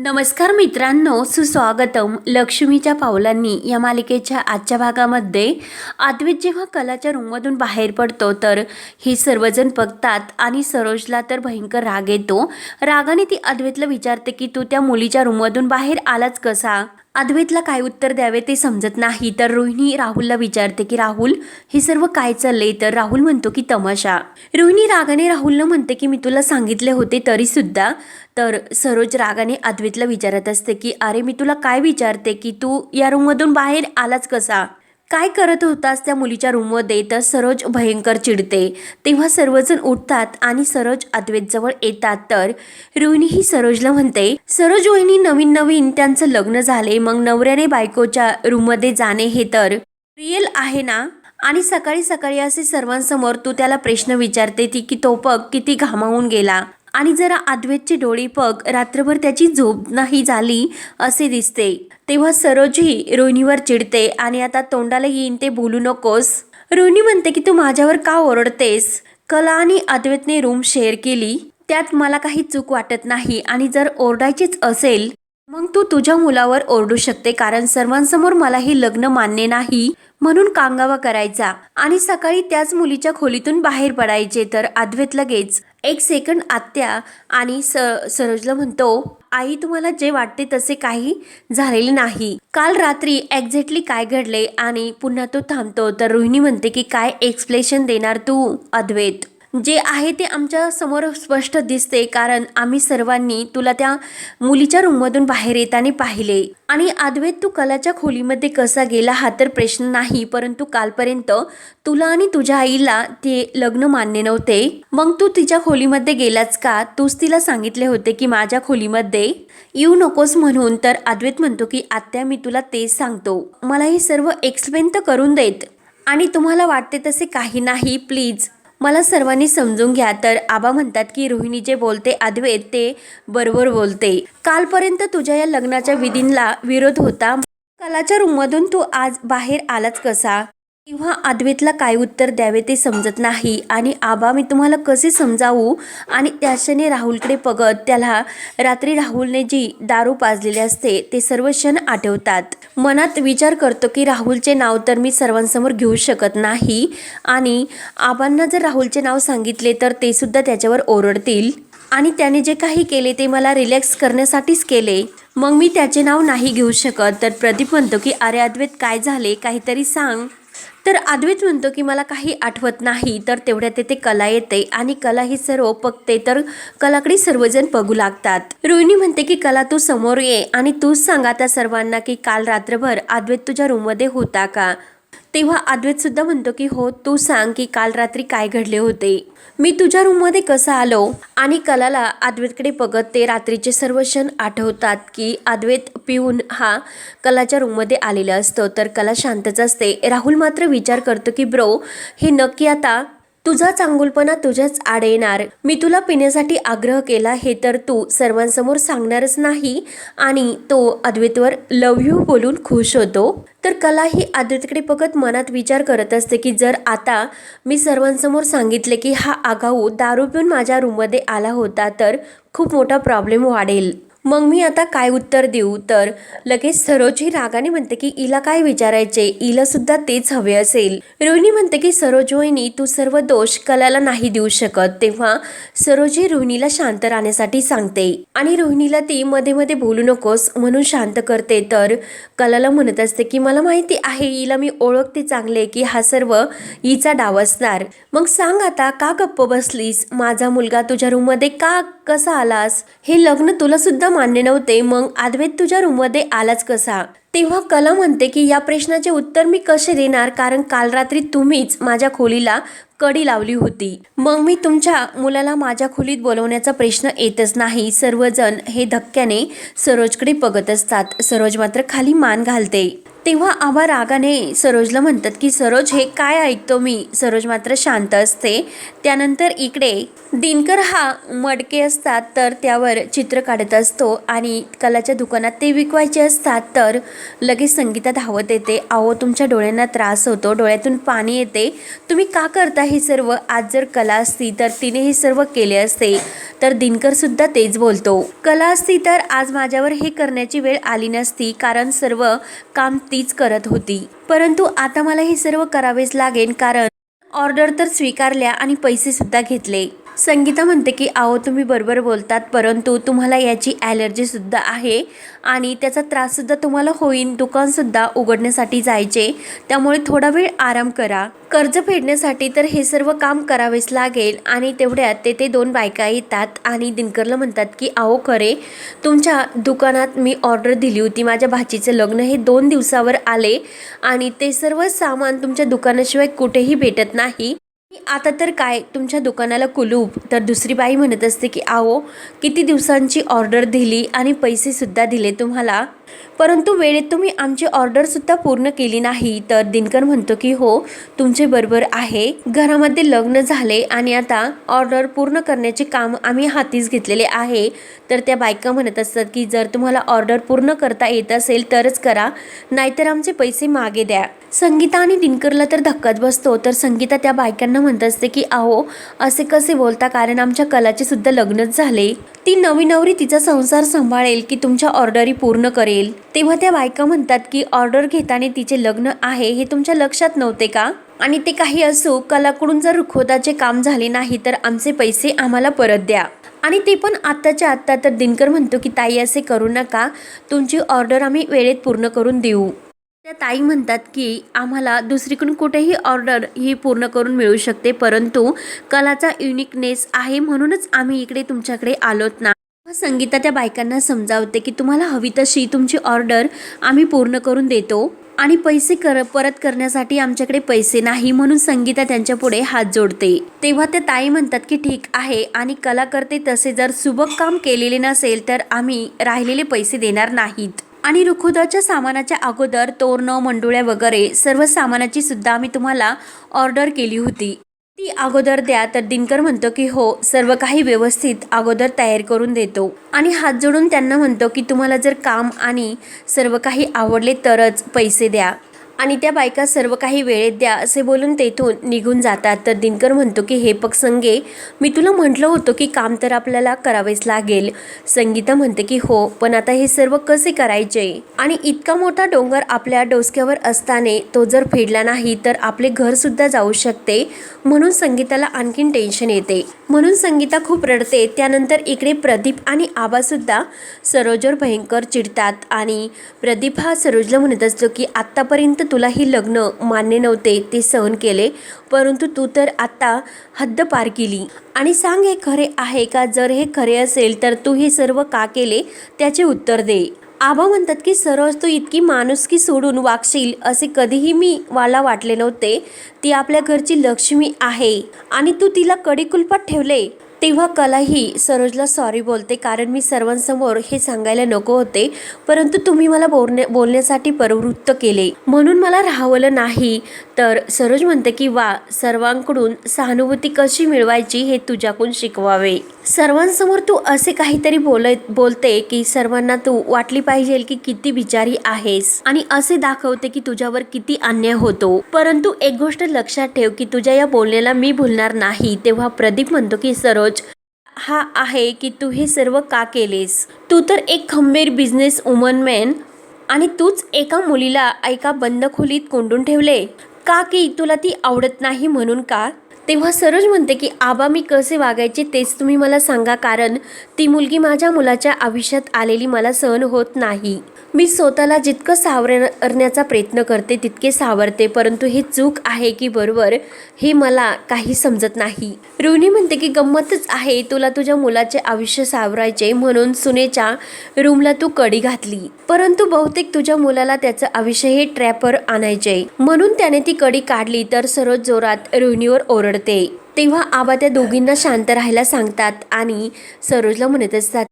नमस्कार मित्रांनो सुस्वागतम. लक्ष्मीच्या पावलांनी या मालिकेच्या आजच्या भागामध्ये आद्वित जेव्हा कलाच्या रूममधून बाहेर पडतो तर हे सर्वजण बघतात आणि सरोजला तर भयंकर राग येतो. रागाने ती अद्वैतला विचारते की तू त्या मुलीच्या रूममधून बाहेर आलाच कसा? अद्वैतला काय उत्तर द्यावे ते समजत नाही. तर रोहिणी राहुलला विचारते की राहुल हे सर्व काय चालले तर राहुल म्हणतो की तमाशा. रोहिणी रागाने राहुलला म्हणते की मी तुला सांगितले होते तरी सुद्धा तर सरोज रागाने अद्वैतला विचारत असते की अरे मी तुला काय विचारते की तू या रूममधून बाहेर आलाच कसा? काय करत होतास त्या मुलीच्या रूममध्ये? तर सरोज भयंकर चिडते. तेव्हा सर्वजण उठतात आणि सरोज अद्वैतजवळ येतात. तर रोहिणी ही सरोजला म्हणते सरोज रोहिणी नवीन नवीन त्यांचं लग्न झाले. मग नवऱ्याने बायकोच्या रूममध्ये जाणे हे तर रिअल आहे ना? आणि सकाळी सकाळी असे सर्वांसमोर तू त्याला प्रश्न विचारते ती की तो पग किती घामावून गेला. आणि जरा अद्वैतचे डोळे पग रात्रभर त्याची झोप नाही झाली असे दिसते. तेव्हा सरोजही रोहिणीवर चिडते आणि आता तोंडाला येईन ते बोलू नकोस. रोहिणी म्हणते की तू माझ्यावर का ओरडतेस? कला आणि अद्वैतने रूम शेअर केली. त्यात मला काही चूक वाटत नाही आणि जर ओरडायचीच असेल मग तू तुझ्या मुलावर ओरडू शकते कारण सर्वांसमोर मला हे लग्न मान्य नाही म्हणून कांगावा करायचा. आणि सकाळी त्याच मुलीच्या खोलीतून बाहेर पडायचे तर अद्वैत लगेच एक सेकंड आत्या आणि स सरोजला म्हणतो आई तुम्हाला जे वाटते तसे काही झालेले नाही. काल रात्री एक्झॅक्टली काय घडले आणि पुन्हा तो थांबतो. तर रोहिणी म्हणते की काय एक्सप्लेशन देणार तू अद्वैत? जे आहे ते आमच्यासमोर स्पष्ट दिसते कारण आम्ही सर्वांनी तुला त्या मुलीच्या रूममधून बाहेर येताना पाहिले. आणि अद्वैत तू कलाच्या खोलीमध्ये कसा गेला हा तर प्रश्न नाही परंतु कालपर्यंत तुला आणि तुझ्या आईला ते लग्न मान्य नव्हते. मग तू तिच्या खोलीमध्ये गेलाच का? तूच तिला सांगितले होते की माझ्या खोलीमध्ये येऊ नकोस म्हणून. तर अद्वैत म्हणतो की आत्या मी तुला तेच सांगतो. मला हे सर्व एक्सप्लेन तर करून देत. आणि तुम्हाला वाटते तसे काही नाही. प्लीज मला सर्वांनी समजून घ्या. तर आबा म्हणतात की रोहिणी जे बोलते अद्वैत ते बरोबर बोलते. कालपर्यंत तुझ्या या लग्नाच्या विधींना विरोध होता. कलाच्या रूममधून तू आज बाहेर आलाच कसा? किंवा अद्वैतला काय उत्तर द्यावे ते समजत नाही. आणि आबा मी तुम्हाला कसे समजावू? आणि त्याच्याने राहुलकडे बघत त्याला रात्री राहुलने जी दारू पाजलेली असते ते सर्व क्षण आठवतात. मनात विचार करतो की राहुलचे नाव तर मी सर्वांसमोर घेऊ शकत नाही. आणि आबांना जर राहुलचे नाव सांगितले तर ते सुद्धा त्याच्यावर ओरडतील. आणि त्याने जे काही केले ते मला रिलॅक्स करण्यासाठीच केले. मग मी त्याचे नाव नाही घेऊ शकत. तर प्रदीप म्हणतो की अरे अद्वैत काय झाले? काहीतरी सांग. तर अद्वैत म्हणतो की मला काही आठवत नाही तर तेवढ्यात तेथे कला येते आणि कला ही सर्व बघते तर कलाकडे सर्वजण बघू लागतात. रोहिणी म्हणते की कला तू समोर ये आणि तूच सांगा त्या सर्वांना की काल रात्रभर अद्वैत तुझ्या रूममध्ये होता का? तेव्हा अद्वैत सुद्धा म्हणतो की हो तू सांग की काल रात्री काय घडले होते? मी तुझ्या रूममध्ये कसं आलो? आणि कलाला अद्वैतकडे बघत ते रात्रीचे सर्व क्षण आठवतात की अद्वैत पिऊन हा कलाच्या रूममध्ये आलेला असतो. तर कला शांतच असते. राहुल मात्र विचार करतो की ब्रो हे नक्की आता तुझा चांगुलपणा तुझ्याच आड येणार. मी तुला पिण्यासाठी आग्रह केला हे तर तू सर्वांसमोर सांगणारच नाही आणि तो अद्वैतवर लव यू बोलून खुश होतो. तर कला ही अद्वितकडे बघत मनात विचार करत असते की जर आता मी सर्वांसमोर सांगितले की हा आगाऊ दारू पिऊन माझ्या रूममध्ये आला होता तर खूप मोठा प्रॉब्लेम वाढेल. मग मी आता काय उत्तर देऊ? तर लगेच सरोजी रागाने म्हणते की इला काय विचारायचे? इला सुद्धा तेच हवे असेल. रोहिणी म्हणते की सरोज वहिनी तू सर्व दोष कलाला नाही देऊ शकत. तेव्हा सरोजी रोहिणीला शांत राहण्यासाठी सांगते. आणि रोहिणीला ती मध्ये मध्ये बोलू नकोस म्हणून शांत करते. तर कलाला म्हणत असते की मला माहिती आहे हिला मी ओळखते चांगले की हा सर्व हिचा डाव असणार. मग सांग आता का गप्प बसलीस? माझा मुलगा तुझ्या रूममध्ये का कसा आलास? हे लग्न तुला सुद्धा मान्य नव्हते. मग आदवेत तुझ्या रूममध्ये आलाच कसा? तेव्हा कला म्हणते की या प्रश्नाचे उत्तर मी कसे देणार? कारण काल रात्री तुम्हीच माझ्या खोलीला कडी लावली होती. मग मी तुमच्या मुलाला माझ्या खोलीत बोलवण्याचा प्रश्न येतच नाही. सर्वजण हे धक्क्याने सरोजकडे बघत असतात. सरोज मात्र खाली मान घालते. तेव्हा आबा रागाने सरोजला म्हणतात की सरोज हे काय ऐकतो मी? सरोज मात्र शांत असते. त्यानंतर इकडे दिनकर हा मडके असतात तर त्यावर चित्र काढत असतो आणि कलाच्या दुकानात ते विकवायचे असतात तर लगेच संगीता धावत येते. अहो तुमच्या डोळ्यांना त्रास होतो डोळ्यातून पाणी येते. तुम्ही का करता हे सर्व? आज जर कला असती तर तिने हे सर्व केले असते. तर दिनकर सुद्धा तेच बोलतो. कला असती तर आज माझ्यावर हे करण्याची वेळ आली नसती कारण सर्व काम तीच करत होती. परंतु आता मला हे सर्व करावेच लागेल कारण ऑर्डर तर स्वीकारल्या आणि पैसे सुद्धा घेतले. संगीता म्हणते की आहो तुम्ही बरोबर बोलतात परंतु तुम्हाला याची ॲलर्जीसुद्धा आहे आणि त्याचा त्राससुद्धा तुम्हाला होईन. दुकानसुद्धा उघडण्यासाठी जायचे. त्यामुळे थोडा वेळ आराम करा. कर्ज फेडण्यासाठी तर हे सर्व काम करावेच लागेल आणि तेवढ्यात तेथे दोन बायका येतात आणि दिनकरला म्हणतात की आहो खरे तुमच्या दुकानात मी ऑर्डर दिली होती. माझ्या भाचीचं लग्न हे दोन दिवसावर आले आणि ते सर्व सामान तुमच्या दुकानाशिवाय कुठेही भेटत नाही. आता तर काय तुमच्या दुकानाला कुलूप. तर दुसरी बाई म्हणत असते की आहो किती दिवसांची ऑर्डर दिली आणि पैसेसुद्धा दिले तुम्हाला? परंतु वेळेत तुम्ही आमची ऑर्डरसुद्धा पूर्ण केली नाही. तर दिनकर म्हणतो की हो तुमचे बरोबर आहे. घरामध्ये लग्न झाले आणि आता ऑर्डर पूर्ण करण्याचे काम आम्ही हातीच घेतलेले आहे. तर त्या बायका म्हणत असतात की जर तुम्हाला ऑर्डर पूर्ण करता येत असेल तरच करा नाहीतर आमचे पैसे मागे द्या. संगीता आणि दिनकरला तर धक्काच बसतो. तर संगीता त्या बायकांना म्हणत असते की आहो असे कसे बोलता? कारण आमच्या कलाचे सुद्धा लग्नच झाले. ती नवी नवरी तिचा संसार सांभाळेल की तुमच्या ऑर्डरी पूर्ण करेल. तेव्हा त्या बायका म्हणतात की ऑर्डर घेताना तिचे लग्न आहे हे तुमच्या लक्षात नव्हते का? आणि ते काही असो कलाकडून जर रुखवताचे काम झाले नाही तर आमचे पैसे आम्हाला परत द्या. आणि ते पण आत्ताच्या आत्ता तर दिनकर म्हणतो की ताई असे करू नका. तुमची ऑर्डर आम्ही वेळेत पूर्ण करून देऊ. त्या ताई म्हणतात की आम्हाला दुसरीकडून कुठेही ऑर्डर ही पूर्ण करून मिळू शकते परंतु कलाचा युनिकनेस आहे म्हणूनच आम्ही इकडे तुमच्याकडे आलोत ना. संगीता त्या बायकांना समजावते की तुम्हाला हवी तशी तुमची ऑर्डर आम्ही पूर्ण करून देतो आणि पैसे कर परत करण्यासाठी आमच्याकडे पैसे नाही म्हणून संगीता त्यांच्या पुढे हात जोडते. तेव्हा त्या ताई म्हणतात की ठीक आहे आणि कला करते तसे जर सुबक काम केलेले नसेल तर आम्ही राहिलेले पैसे देणार नाहीत. आणि रुखुदाच्या सामानाच्या अगोदर तोरणं मंडोळ्या वगैरे सर्व सामानाची सुद्धा आम्ही तुम्हाला ऑर्डर केली होती. ती अगोदर द्या तर दिनकर म्हणतो की हो सर्व काही व्यवस्थित अगोदर तयार करून देतो. आणि हात जोडून त्यांना म्हणतो की तुम्हाला जर काम आणि सर्व काही आवडले तरच पैसे द्या. आणि त्या बायका सर्व काही वेळेत द्या असे बोलून तेथून निघून जातात. तर दिनकर म्हणतो की हे पग संगे मी तुला म्हटलं होतं की काम तर आपल्याला करावेच लागेल. संगीता म्हणते की हो पण आता हे सर्व कसे करायचे? आणि इतका मोठा डोंगर आपल्या डोसक्यावर असताना तो जर फेडला नाही तर आपले घरसुद्धा जाऊ शकते. म्हणून संगीताला आणखीन टेन्शन येते. म्हणून संगीता खूप रडते त्यानंतर इकडे प्रदीप आणि आबासुद्धा सरोजवर भयंकर चिडतात आणि प्रदीप हा सरोजला म्हणत असतो की आत्तापर्यंत तुला ही लग्न मान्य नव्हते ते सहन केले परंतु तू तर आत्ता हद्द पार केली. आणि सांग हे खरे आहे का? जर हे खरे असेल तर तू हे सर्व का केले? त्याचे उत्तर दे. आबा म्हणतात की सरोज तू इतकी माणुसकी सोडून वागशील असे कधीही मी मला वाटले नव्हते. ती आपल्या घरची लक्ष्मी आहे आणि तू तिला कडीकुलपात ठेवले. तेव्हा कलाही सरोजला सॉरी बोलते. कारण मी सर्वांसमोर हे सांगायला नको होते. परंतु तुम्ही मला बोलणे बोलण्यासाठी प्रवृत्त केले. म्हणून मला राहवलं नाही. तर सरोज म्हणते की वा सर्वांकडून सहानुभूती कशी मिळवायची हे तुझ्याकडून शिकवावे. सर्वांसमोर तू असे काहीतरी बोलत बोलते की सर्वांना तू वाटली पाहिजे की किती बिचारी आहेस. आणि असे दाखवते की तुझ्यावर किती अन्याय होतो. परंतु एक गोष्ट लक्षात ठेव की तुझ्या या बोलण्याला मी भुलणार नाही. तेव्हा प्रदीप म्हणतो की सरोज हा आहे की तू हे सर्व का केलेस? तू तर एक खंबीर बिझनेस वुमनमॅन आणि तूच एका मुलीला एका बंद खोलीत कोंडून ठेवले. का की तुला ती आवडत नाही म्हणून का? तेव्हा सरोज म्हणते की आबा मी कसे वागायचे तेच तुम्ही मला सांगा कारण ती मुलगी माझ्या मुलाच्या आयुष्यात आलेली मला सहन होत नाही. मी स्वतःला जितकं सावरण्याचा प्रयत्न करते तितके सावरते. परंतु हे चूक आहे की बरोबर हे मला काही समजत नाही. रोहिणी म्हणते की गंमतच आहे तुला तुझ्या मुलाचे आयुष्य सावरायचे म्हणून सुनेच्या रूमला तू कडी घातली. परंतु बहुतेक तुझ्या मुलाला त्याचं आयुष्य हे ट्रॅपर आणायचे म्हणून त्याने ती कडी काढली तर सरोज जोरात रोहिणीवर ओरडते. तेव्हा आबा त्या दोघींना शांत राहायला सांगतात आणि सरोजला म्हणत असतात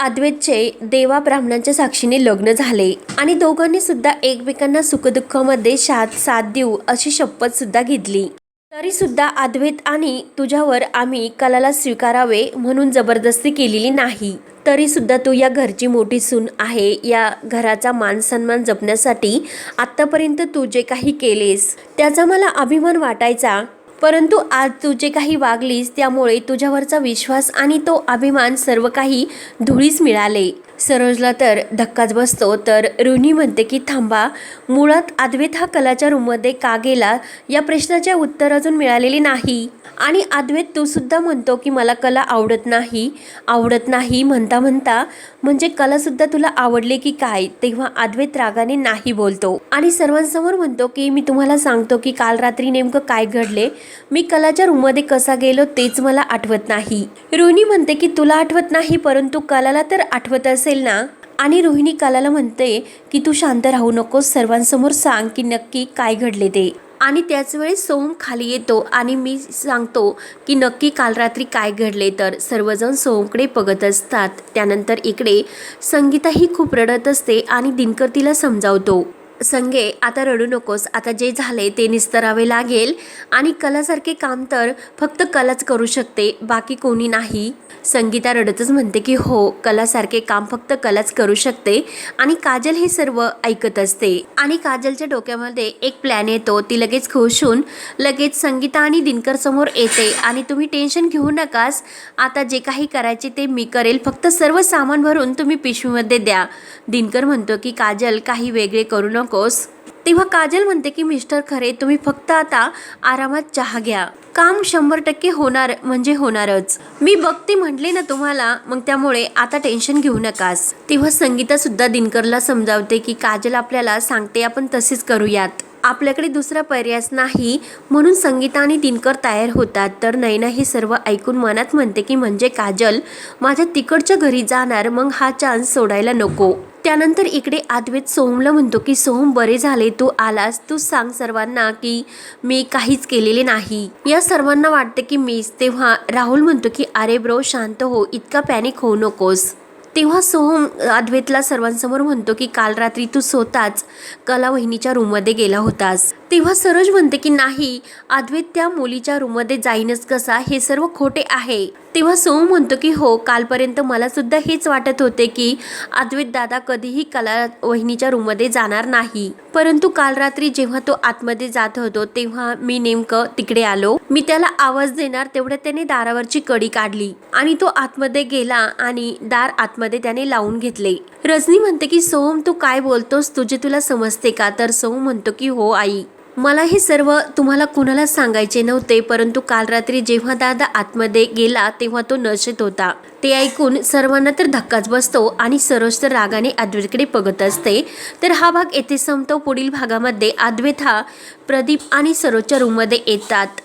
अद्वैतचे देवा ब्राह्मणांच्या साक्षीने लग्न झाले आणि दोघांनी सुद्धा एकमेकांना सुखदुःखामध्ये साथ साथ देऊ अशी शपथ सुद्धा घेतली. तरी सुद्धा अद्वैत आणि तुझ्यावर आम्ही कलाला स्वीकारावे म्हणून जबरदस्ती केलेली नाही. तरी सुद्धा तू या घरची मोठी सून आहे. या घराचा मान सन्मान जपण्यासाठी आत्तापर्यंत तू जे काही केलेस त्याचा मला अभिमान वाटायचा. परंतु आज तू जे काही वागलीस त्यामुळे तुझ्यावरचा विश्वास आणि तो अभिमान सर्व काही धुळीस मिळाले. सरोजला तर धक्काच बसतो. तर रुनी म्हणते की थांबा मुळात अद्वैत हा कलाच्या रूममध्ये का गेला? या प्रश्नाचे उत्तर अजून मिळालेले नाही. आणि अद्वैत तूसुद्धा म्हणतो की मला कला आवडत नाही. आवडत नाही म्हणता म्हणता. म्हणजे कलासुद्धा तुला आवडले की काय? तेव्हा अद्वैत रागाने नाही बोलतो. आणि सर्वांसमोर म्हणतो की मी तुम्हाला सांगतो की काल रात्री नेमकं काय घडले? मी कलाच्या रूममध्ये कसा गेलो तेच मला आठवत नाही. रोहिणी म्हणते की तुला आठवत नाही परंतु कलाला तर आठवत असेल. ना? आणि रोहिणी कालाला म्हणते की तू शांत राहू नकोस. सर्वांसमोर सांग की नक्की काय घडले ते. आणि त्याच वेळेस सोहम खाली येतो आणि मी सांगतो की नक्की काल रात्री काय घडले? तर सर्वजण सोहमकडे बघत असतात. त्यानंतर इकडे संगीताही खूप रडत असते आणि दिनकर तिला समजावतो. संगे आता रडू नकोस आता जे झाले ते निस्तरावे लागेल. आणि कलासारखे काम तर फक्त कलाच करू शकते बाकी कोणी नाही. संगीता रडतच म्हणते की हो कलासारखे काम फक्त कलाच करू शकते. आणि काजल हे सर्व ऐकत असते. आणि काजलच्या डोक्यामध्ये एक प्लॅन येतो ती लगेच खुश होऊन लगेच संगीता आणि दिनकर समोर येते. आणि तुम्ही टेन्शन घेऊ नकास आता जे काही करायचे ते मी करेल फक्त सर्व सामान भरून तुम्ही पिशवीमध्ये द्या. दिनकर म्हणतो की काजल काही वेगळे करू नकोस तेव्हा काजल म्हणते की मिस्टर खरे तुम्ही फक्त आता आरामात चहा घ्या. काम शंभर टक्के होणार म्हणजे होणारच. मी बघते म्हटले ना तुम्हाला मग त्यामुळे आता टेन्शन घेऊ नकास. तेव्हा संगीता सुद्धा दिनकरला समजावते की काजल आपल्याला सांगते आपण तसेच करूयात. आपल्याकडे दुसरा पर्यायच नाही. म्हणून संगीता आणि दिनकर तयार होतात. तर नैना हे सर्व ऐकून मनात म्हणते की म्हणजे काजल माझ्या तिकडच्या घरी जाणार मग हा चान्स सोडायला नको. त्यानंतर इकडे आदवेत सोहमला म्हणतो की सोहम बरे झाले. तू आलास. तू सांग सर्वांना की मी काहीच केलेले नाही. या सर्वांना वाटते की मीच. तेव्हा राहुल म्हणतो की अरे ब्रो शांत हो. इतका पॅनिक होऊ नकोस. तेव्हा सोहम अद्वैतला सर्वांसमोर म्हणतो की काल रात्री तू स्वतःच कला वहिनीच्या रूममध्ये गेला होतास. तेव्हा सरोज म्हणते की नाही अद्वैत त्या मुलीच्या रूममध्ये जाईनच कसा? हे सर्व खोटे आहे. तेव्हा सोम म्हणतो की हो कालपर्यंत मला सुद्धा हेच वाटत होते की अद्वैत दादा कधीही कला वहिनीच्या रूममध्ये जाणार नाही. परंतु काल रात्री जेव्हा तो आतमध्ये जात होतो तेव्हा मी नेमकं तिकडे आलो. मी त्याला आवाज देणार तेवढ्या त्याने दारावरची कडी काढली आणि तो आतमध्ये गेला आणि दार आतमध्ये त्याने लावून घेतले. रजनी म्हणते की सोम तू काय बोलतोस? तुझे तुला समजते का? तर सोम म्हणतो की हो आई. मला हे सर्व तुम्हाला कुणाला सांगायचे नव्हते परंतु काल रात्री जेव्हा दादा आतमध्ये गेला तेव्हा तो नशेत होता. ते ऐकून सर्वांना तर धक्काच बसतो आणि सरोज तर रागाने अद्वैतकडे बघत असते. तर हा भाग येथे संपतो. पुढील भागामध्ये अद्वैत हा प्रदीप आणि सरोजच्या रूममध्ये येतात.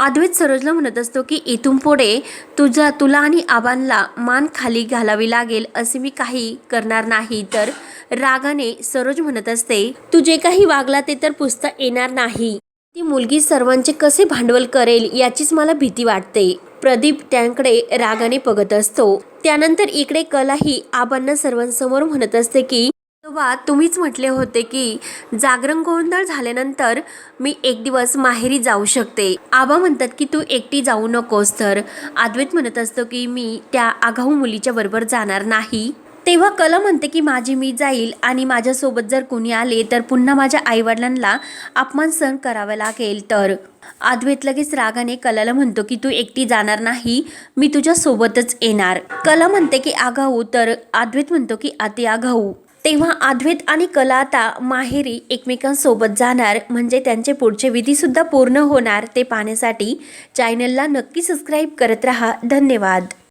अद्वैत सरोजला म्हणत असतो की इथून पुढे तुझा तुला आणि आबांना मान खाली घालावी लागेल असे मी काही करणार नाही. तर रागाने सरोज म्हणत असते तू जे काही वागला ते तर पुसता येणार नाही. ती मुलगी सर्वांचे कसे भांडवल करेल याचीच मला भीती वाटते. प्रदीप त्यांकडे रागाने बघत असतो. त्यानंतर इकडे कलाही आबांना सर्वांसमोर म्हणत असते की वा तुम्हीच म्हटले होते की जागरण गोंधळ झाल्यानंतर मी एक दिवस माहेरी जाऊ शकते. आबा म्हणतात की तू एकटी जाऊ नकोस तर. अद्वैत म्हणत असतो की मी त्या आगाऊ मुलीच्या बरोबर जाणार नाही. तेव्हा कला म्हणते की माझी मी जाईल आणि माझ्यासोबत जर कोणी आले तर पुन्हा माझ्या आईवडिलांना अपमान सहन करावा लागेल तर. अद्वैत लगेच रागाने कलाला म्हणतो की तू एकटी जाणार नाही मी तुझ्यासोबतच येणार. कला म्हणते की आगाऊ. तर अद्वैत म्हणतो की अति आगाऊ. तेव्हा अद्वैत आणि कला आता माहेरी एकमेकांसोबत जाणार. म्हणजे त्यांचे पुढचे विधीसुद्धा पूर्ण होणार. ते पाहण्यासाठी चॅनलला नक्की सबस्क्राईब करत राहा. धन्यवाद.